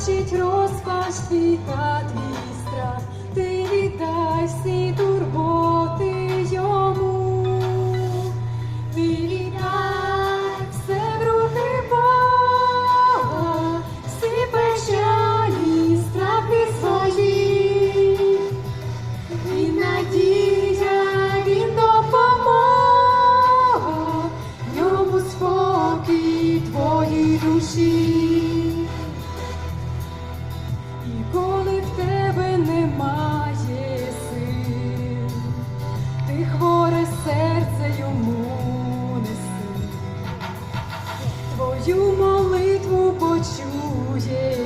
бачить розпач твій та твій страх, ти віддай всі турботи йому, віддай все в руки Бога, всі печалі, страхи свої, він надія, він допомога, йому спокій твої душі. мою молитву почує.